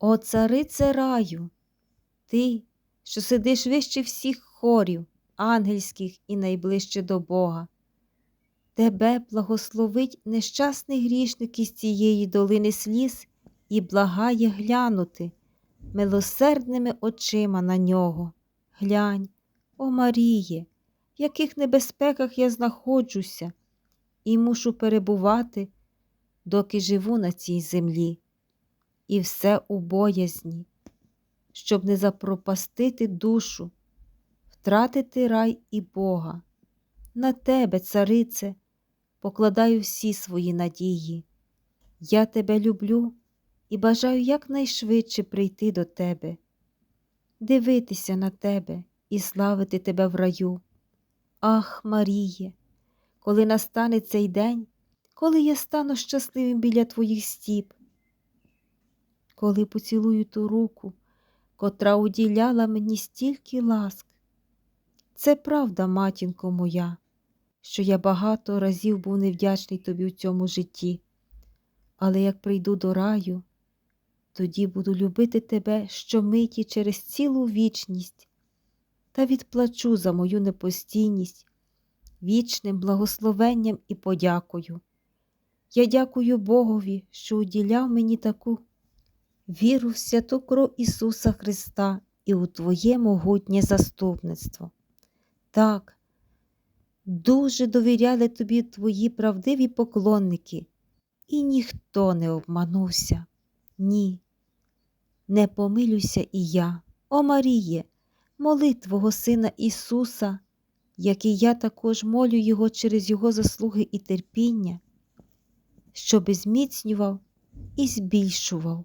О, царице раю, ти, що сидиш вище всіх хорів, ангельських і найближче до Бога. Тебе благословить нещасний грішник із цієї долини сліз і благає глянути милосердними очима на нього. Глянь, о Маріє, в яких небезпеках я знаходжуся і мушу перебувати, доки живу на цій землі, і все у боязні, щоб не запропастити душу, втратити рай і Бога. На тебе, царице, покладаю всі свої надії. Я тебе люблю і бажаю якнайшвидше прийти до тебе, дивитися на тебе і славити тебе в раю. Ах, Маріє, коли настане цей день, коли я стану щасливим біля твоїх стіп, коли поцілую ту руку, котра уділяла мені стільки ласк. Це правда, матінко моя, що я багато разів був невдячний тобі в цьому житті, але як прийду до раю, тоді буду любити тебе щомиті через цілу вічність та відплачу за мою непостійність вічним благословенням і подякою. Я дякую Богові, що уділяв мені таку віру в святу кров Ісуса Христа і у Твоє могутнє заступництво. Так, дуже довіряли тобі твої правдиві поклонники, і ніхто не обманувся. Ні, не помилюся і я, о Маріє, моли Твого Сина Ісуса, як і я також молю Його через Його заслуги і терпіння, щоби зміцнював і збільшував